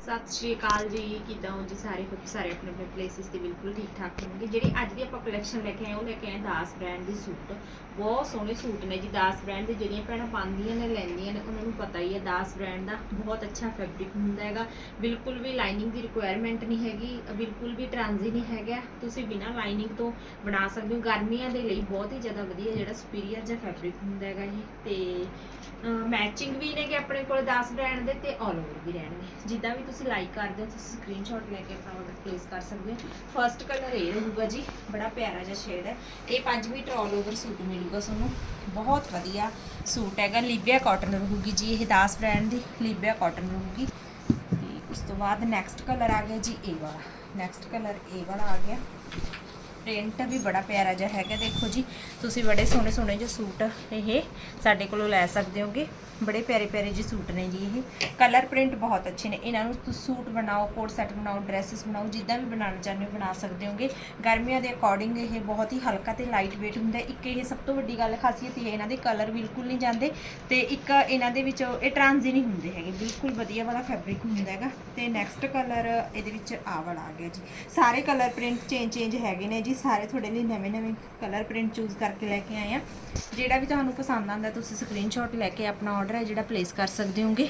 ਸਤਿ ਸ਼੍ਰੀ ਅਕਾਲ ਜੀ। ਕਿਦਾਂ ਹੋ ਜੀ ਸਾਰੇ? ਸਾਰੇ ਆਪਣੇ ਆਪਣੇ ਪਲੇਸਿਸ ਤੇ ਬਿਲਕੁਲ ਠੀਕ ਠਾਕ ਹੋਣਗੇ। ਜਿਹੜੀ ਅੱਜ ਦੀ ਆਪਾਂ ਕਲੈਕਸ਼ਨ ਲੈ ਕੇ ਆਏ, ਉਹ ਲੈ ਕੇ ਆਏ ਦਾਸ ਬ੍ਰਾਂਡ ਦੇ ਸੂਟ ਬਹੁਤ ਸੋਹਣੇ ਸੂਟ ਨੇ ਜੀ ਦਾਸ ਬ੍ਰਾਂਡ ਦੇ। ਜਿਹੜੀਆਂ ਭੈਣਾਂ ਪਾਉਂਦੀਆਂ ਨੇ, ਲੈਂਦੀਆਂ ਨੇ, ਉਹਨਾਂ ਨੂੰ ਪਤਾ ਹੀ ਹੈ ਦਾਸ ਬ੍ਰਾਂਡ ਦਾ ਬਹੁਤ ਅੱਛਾ ਫੈਬਰਿਕ ਹੁੰਦਾ ਹੈਗਾ। ਬਿਲਕੁਲ ਵੀ ਲਾਈਨਿੰਗ ਦੀ ਰਿਕੁਆਇਰਮੈਂਟ ਨਹੀਂ ਹੈਗੀ, ਬਿਲਕੁਲ ਵੀ ਟ੍ਰਾਂਜ਼ੀ ਨਹੀਂ ਹੈਗਾ। ਤੁਸੀਂ ਬਿਨਾਂ ਲਾਈਨਿੰਗ ਤੋਂ ਬਣਾ ਸਕਦੇ ਹੋ। ਗਰਮੀਆਂ ਦੇ ਲਈ ਬਹੁਤ ਹੀ ਜ਼ਿਆਦਾ ਵਧੀਆ ਜਿਹੜਾ ਸੁਪੀਰੀਅਰ ਜਿਹਾ ਫੈਬਰਿਕ ਹੁੰਦਾ ਹੈਗਾ ਇਹ। ਤੇ ਮੈਚਿੰਗ ਵੀ ਨੇਗੇ ਆਪਣੇ ਕੋਲ 10 ਬ੍ਰਾਂਡ ਦੇ ਤੇ ਆਲ ਓਵਰ ਵੀ ਰਹਿਣਗੇ। ਜਿੱਦਾਂ ਵੀ ਤੁਸੀਂ ਲਾਈਕ ਕਰਦੇ ਹੋ ਤੁਸੀਂ ਸਕਰੀਨਸ਼ਾਟ ਲੈ ਕੇ ਆਪਣਾ ਆਰਡਰ ਪਲੇਸ ਕਰ ਸਕਦੇ ਹੋ। ਫਰਸਟ ਕਲਰ ਇਹ ਰਹੂਗਾ ਜੀ, ਬੜਾ ਪਿਆਰਾ ਜਿਹਾ ਸ਼ੇਡ ਹੈ। ਇਹ 5 ਮੀਟਰ ਆਲ ਓਵਰ ਸੂਟ ਮਿਲੂਗਾ ਤੁਹਾਨੂੰ। ਬਹੁਤ ਵਧੀਆ ਸੂਟ ਹੈਗਾ ਲਿਬੀਆ ਕਾਟਨ ਰਹੂਗੀ ਜੀ, ਇਹ ਦਾਸ ਬ੍ਰਾਂਡ ਦੀ ਲਿਬੀਆ ਕਾਟਨ ਰਹੂਗੀ। ਤੇ ਉਸ ਤੋਂ ਬਾਅਦ ਨੈਕਸਟ ਕਲਰ ਆ ਗਿਆ ਜੀ, ਇਹ ਵਾਲਾ। ਨੈਕਸਟ ਕਲਰ ਇਹ ਵਾਲਾ ਆ ਗਿਆ। ਪ੍ਰਿੰਟ ਵੀ ਬੜਾ ਪਿਆਰਾ ਜਿਹਾ ਹੈਗਾ, ਦੇਖੋ ਜੀ। ਤੁਸੀਂ ਬੜੇ ਸੋਹਣੇ ਸੋਹਣੇ ਜਿਹੇ ਸੂਟ ਇਹ ਸਾਡੇ ਕੋਲੋਂ ਲੈ ਸਕਦੇ ਹੋਗੇ। ਬੜੇ ਪਿਆਰੇ ਪਿਆਰੇ ਜੀ ਸੂਟ ਨੇ ਜੀ ਇਹ। ਕਲਰ ਪ੍ਰਿੰਟ ਬਹੁਤ ਅੱਛੇ ਨੇ। ਇਹਨਾਂ ਨੂੰ ਤੁਸੀਂ ਸੂਟ ਬਣਾਓ, ਕੋਟ ਸੈਟ ਬਣਾਓ ਡਰੈਸਸ ਬਣਾਓ, ਜਿੱਦਾਂ ਵੀ ਬਣਾਉਣਾ ਚਾਹੁੰਦੇ ਹੋ ਬਣਾ ਸਕਦੇ ਹੋਗੇ। ਗਰਮੀਆਂ ਦੇ ਅਕੋਰਡਿੰਗ ਇਹ ਬਹੁਤ ਹੀ ਹਲਕਾ ਤੇ ਲਾਈਟ weight ਹੁੰਦਾ ਇੱਕ ਇਹ ਸਭ ਤੋਂ ਵੱਡੀ ਗੱਲ ਖਾਸੀਅਤ ਇਹ ਹੈ, ਇਹਨਾਂ ਦੇ ਕਲਰ ਬਿਲਕੁਲ ਨਹੀਂ ਜਾਂਦੇ ਤੇ ਇੱਕ ਇਹਨਾਂ ਦੇ ਵਿੱਚ ਇਹ ਟ੍ਰਾਂਜ਼ੀ ਨਹੀਂ ਹੁੰਦੇ ਹੈਗੇ। ਬਿਲਕੁਲ ਵਧੀਆ ਵਾਲਾ ਫੈਬਰਿਕ ਹੁੰਦਾ ਹੈਗਾ। ਤੇ ਨੈਕਸਟ ਕਲਰ ਇਹਦੇ ਵਿੱਚ ਆਹ ਵਾਲਾ ਆ ਗਿਆ ਜੀ। ਸਾਰੇ ਕਲਰ ਪ੍ਰਿੰਟ ਚੇਂਜ ਚੇਂਜ ਹੈਗੇ ਨੇ ਜੀ। ਸਾਰੇ ਤੁਹਾਡੇ ਲਈ ਨਵੇਂ ਨਵੇਂ ਕਲਰ ਪ੍ਰਿੰਟ ਚੂਜ਼ ਕਰਕੇ ਲੈ ਕੇ ਆਏ ਆ। ਜਿਹੜਾ ਵੀ ਤੁਹਾਨੂੰ ਪਸੰਦ ਆਉਂਦਾ, ਤੁਸੀਂ ਸਕਰੀਨਸ਼ਾਟ ਲੈ ਕੇ ਆਪਣਾ ਆਰਡਰ ਹੈ ਜਿਹੜਾ ਪਲੇਸ ਕਰ ਸਕਦੇ ਹੋਗੇ।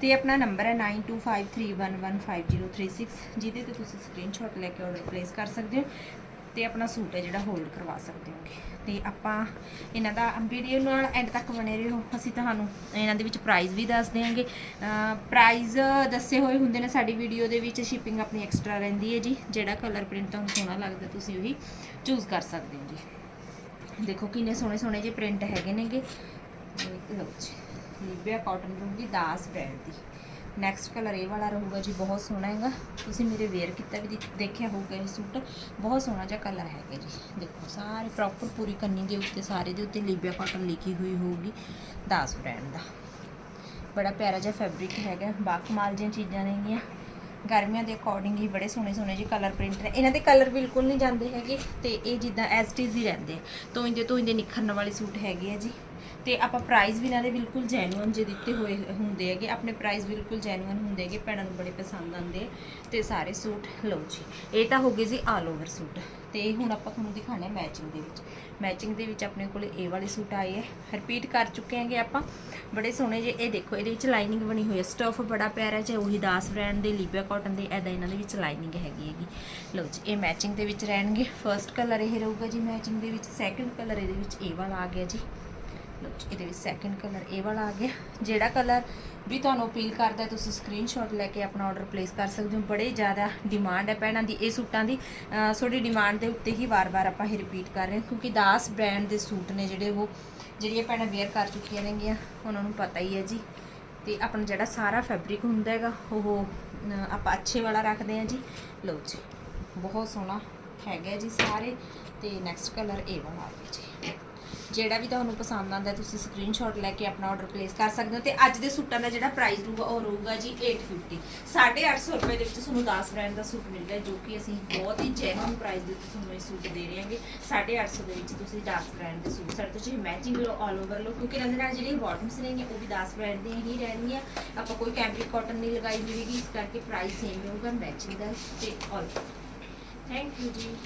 ਤੇ ਆਪਣਾ ਨੰਬਰ ਹੈ 9253115036 ਜਿਹਦੇ ਤੇ ਤੁਸੀਂ ਸਕਰੀਨਸ਼ਾਟ ਲੈ ਕੇ ਆਰਡਰ ਪਲੇਸ ਕਰ ਸਕਦੇ ਹੋ ਤੇ ਆਪਣਾ ਸੂਟ ਹੈ ਜਿਹੜਾ ਹੋਲਡ ਕਰਵਾ ਸਕਦੇ ਹੋਗੇ। ਤੇ ਆਪਾਂ ਇਹਨਾਂ ਦਾ ਵੀਡੀਓ ਨਾਲ ਐਂਡ ਤੱਕ ਬਣੇ ਰਹੋ। ਅਸੀਂ ਤੁਹਾਨੂੰ ਇਹਨਾਂ ਦੇ ਵਿੱਚ ਪ੍ਰਾਈਸ ਵੀ ਦੱਸ ਦਿਆਂਗੇ। ਪ੍ਰਾਈਸ ਦੱਸੇ ਹੋਏ ਹੁੰਦੇ ਨੇ ਸਾਡੀ ਵੀਡੀਓ ਦੇ ਵਿੱਚ। ਸ਼ਿਪਿੰਗ ਆਪਣੀ ਐਕਸਟਰਾ ਰਹਿੰਦੀ ਹੈ ਜੀ। ਜਿਹੜਾ ਕਲਰ ਪ੍ਰਿੰਟ ਤੁਹਾਨੂੰ ਸੋਹਣਾ ਲੱਗਦਾ, ਤੁਸੀਂ ਉਹੀ ਚੂਜ਼ ਕਰ ਸਕਦੇ ਹੋ ਜੀ। ਦੇਖੋ ਕਿੰਨੇ ਸੋਹਣੇ ਸੋਹਣੇ ਜਿਹੇ ਪ੍ਰਿੰਟ ਹੈਗੇ ਨੇਗੇ। ਲਓ ਜੀ। ਲਿਬਿਆ ਕਾਟਨ ਰਹੂਗੀ ਦਾਸ ਬ੍ਰਾਂਡ ਦੀ ਨੈਕਸਟ ਕਲਰ ਇਹ ਵਾਲਾ ਰਹੂਗਾ ਜੀ, ਬਹੁਤ ਸੋਹਣਾ ਹੈਗਾ। ਤੁਸੀਂ ਮੇਰੇ ਵੇਅਰ ਕੀਤਾ ਵੀ ਦੇਖ- ਦੇਖਿਆ ਹੋਊਗਾ ਇਹ ਸੂਟ ਬਹੁਤ ਸੋਹਣਾ ਜਿਹਾ ਕਲਰ ਹੈਗਾ ਜੀ। ਦੇਖੋ, ਸਾਰੇ ਪ੍ਰੋਪਰ ਪੂਰੀ ਕੰਨੀ ਦੇ ਉੱਤੇ, ਸਾਰੇ ਦੇ ਉੱਤੇ ਲਿਬਿਆ ਕਾਟਨ ਲਿਖੀ ਹੋਈ ਹੋਊਗੀ ਦਾਸ ਬ੍ਰਾਂਡ ਦਾ। ਬੜਾ ਪਿਆਰਾ ਜਿਹਾ ਫੈਬਰਿਕ ਹੈਗਾ, ਬਾਕਮਾਲ ਜਿਹੀਆਂ ਚੀਜ਼ਾਂ ਨੇਗੀਆਂ ਗਰਮੀਆਂ ਦੇ ਅਕੋਰਡਿੰਗ ਹੀ ਬੜੇ ਸੋਹਣੇ ਸੋਹਣੇ ਜਿਹੇ ਕਲਰ ਪ੍ਰਿੰਟ ਨੇ। ਇਹਨਾਂ ਦੇ ਕਲਰ ਬਿਲਕੁਲ ਨਹੀਂ ਜਾਂਦੇ ਹੈਗੇ ਤੇ ਇਹ ਜਿੱਦਾਂ ਐਸ ਟੀ ਹੀ ਰਹਿੰਦੇ ਆ। ਤੋਂ ਇਹਦੇ ਤੋਂ ਇਹਦੇ ਨਿਖਰਨ ਵਾਲੇ ਸੂਟ ਹੈਗੇ ਆ ਜੀ। ਤੇ ਆਪਾਂ ਪ੍ਰਾਈਸ ਵੀ ਇਹਨਾਂ ਦੇ ਬਿਲਕੁਲ ਜੈਨੂਅਨ ਜੇ ਦਿੱਤੇ ਹੋਏ ਹੁੰਦੇ ਹੈਗੇ, ਆਪਣੇ ਪ੍ਰਾਈਸ ਬਿਲਕੁਲ ਜੈਨੂਅਨ ਹੁੰਦੇ ਹੈਗੇ, ਭੈਣਾਂ ਨੂੰ ਬੜੇ ਪਸੰਦ ਆਉਂਦੇ ਆ, ਤੇ ਸਾਰੇ ਸੂਟ, ਲਓ ਜੀ, ਇਹ ਤਾਂ ਹੋ ਗਏ ਜੀ ਆਲ ਓਵਰ ਸੂਟ, ਤੇ ਹੁਣ ਆਪਾਂ ਤੁਹਾਨੂੰ ਦਿਖਾਣੇ ਮੈਚਿੰਗ ਦੇ ਵਿੱਚ ਮੈਚਿੰਗ ਦੇ ਵਿੱਚ ਆਪਣੇ ਕੋਲ ਇਹ ਵਾਲੇ ਸੂਟ ਆਏ ਹੈ ਰਿਪੀਟ ਕਰ ਚੁੱਕੇ ਹੈਗੇ ਆਪਾਂ, ਬੜੇ ਸੋਹਣੇ ਜੇ, ਇਹ ਦੇਖੋ, ਇਹਦੇ ਵਿੱਚ ਲਾਈਨਿੰਗ ਬਣੀ ਹੋਈ ਹੈ ਸਟਫ ਬੜਾ ਪਿਆਰਾ ਜਿਹਾ, ਉਹੀ ਦਾਸ ਬ੍ਰਾਂਡ ਦੇ ਲੀਬਿਆ ਕਾਟਨ ਦੇ ਐਦਾ ਇਹਨਾਂ ਦੇ ਵਿੱਚ ਲਾਈਨਿੰਗ ਹੈਗੀ ਹੈਗੀ, ਲਓ ਜੀ, ਇਹ ਮੈਚਿੰਗ ਦੇ ਵਿੱਚ ਰਹਿਣਗੇ ਫਰਸਟ ਕਲਰ ਇਹ ਰਹੂਗਾ ਜੀ ਮੈਚਿੰਗ ਦੇ ਵਿੱਚ ਸੈਕੰਡ ਕਲਰ ਇਹਦੇ ਵਿੱਚ ਇਹ ਵਾਲਾ ਆ ਗਿਆ ਜੀ ਲਓ ਇਹਦੇ ਵਿੱਚ ਸੈਕੰਡ ਕਲਰ ਇਹ ਵਾਲਾ ਆ ਗਿਆ। ਜਿਹੜਾ ਕਲਰ ਵੀ ਤੁਹਾਨੂੰ ਅਪੀਲ ਕਰਦਾ ਤੁਸੀਂ ਸਕਰੀਨਸ਼ਾਟ ਲੈ ਕੇ ਆਪਣਾ ਆਰਡਰ ਪਲੇਸ ਕਰ ਸਕਦੇ ਹੋ। ਬੜੇ ਜ਼ਿਆਦਾ ਡਿਮਾਂਡ ਹੈ ਭੈਣਾਂ ਦੀ, ਇਹ ਸੂਟਾਂ ਦੀ। ਅਹ ਤੁਹਾਡੀ ਡਿਮਾਂਡ ਦੇ ਉੱਤੇ ਹੀ ਵਾਰ-ਵਾਰ ਆਪਾਂ ਇਹ ਰਿਪੀਟ ਕਰ ਰਹੇ ਹਾਂ, ਕਿਉਂਕਿ ਦਾਸ ਬ੍ਰਾਂਡ ਦੇ ਸੂਟ ਨੇ ਜਿਹੜੇ ਉਹ, ਜਿਹੜੀਆਂ ਭੈਣਾਂ ਵੇਅਰ ਕਰ ਚੁੱਕੀਆਂ ਨੇਗੀਆਂ, ਉਹਨਾਂ ਨੂੰ ਪਤਾ ਹੀ ਹੈ ਜੀ। ਤੇ ਆਪਣਾ ਜਿਹੜਾ ਸਾਰਾ ਫੈਬਰਿਕ ਹੁੰਦਾ ਹੈਗਾ, ਉਹ ਆਪਾਂ ਅੱਛੇ ਵਾਲਾ ਰੱਖਦੇ ਹਾਂ ਜੀ। ਲਓ ਜੀ, ਬਹੁਤ ਸੋਹਣਾ ਹੈਗਾ ਜੀ ਸਾਰੇ। ਤੇ ਨੈਕਸਟ ਕਲਰ ਇਹ ਵਾਲਾ ਆ ਗਿਆ ਜੀ। ਜਿਹੜਾ ਵੀ ਤੁਹਾਨੂੰ ਪਸੰਦ ਆਉਂਦਾ, ਤੁਸੀਂ ਸਕਰੀਨਸ਼ਾਟ ਲੈ ਕੇ ਆਪਣਾ ਆਰਡਰ ਪਲੇਸ ਕਰ ਸਕਦੇ ਹੋ ਤੇ ਅੱਜ ਦੇ ਸੂਟਾਂ ਦਾ ਜਿਹੜਾ ਪ੍ਰਾਈਸ ਰਹੂਗਾ ਉਹ ਰਹੂਗਾ ਜੀ 850 850 ਰੁਪਏ ਦੇ ਵਿੱਚ ਤੁਹਾਨੂੰ 10 ਬ੍ਰਾਂਡ ਦਾ ਸੂਟ ਮਿਲਦਾ ਜੋ ਕਿ ਅਸੀਂ ਬਹੁਤ ਹੀ ਜੈਨੂਇਨ ਪ੍ਰਾਈਸ ਦੇ ਉੱਤੇ ਤੁਹਾਨੂੰ ਇਹ ਸੂਟ ਦੇ ਰਹੇ ਹਾਂਗੇ। 850 ਦੇ ਵਿੱਚ ਤੁਸੀਂ 10 ਬ੍ਰਾਂਡ ਦੇ ਸੂਟ, ਸਾਡੇ ਤੋਂ ਜੀ ਮੈਚਿੰਗ ਲਓ ਆਲ ਓਵਰ ਲਓ, ਕਿਉਂਕਿ ਇਹਨਾਂ ਦੇ ਨਾਲ ਜਿਹੜੀਆਂ ਬਾਟਮਸ ਨੇ ਉਹ ਵੀ 10 ਬ੍ਰਾਂਡ ਦੀਆਂ ਹੀ ਰਹਿਣਗੀਆਂ। ਆਪਾਂ ਕੋਈ ਕੈਂਬਰਿਕ ਕਾਟਨ ਨਹੀਂ ਲਗਾਈ ਹੋਵੇਗੀ ਇਸ ਕਰਕੇ ਪ੍ਰਾਈਸ ਸੇਮ ਹੋਊਗਾ ਮੈਚਿੰਗ ਦਾ ਤੇ ਆਲ ਥੈਂਕ ਯੂ ਜੀ।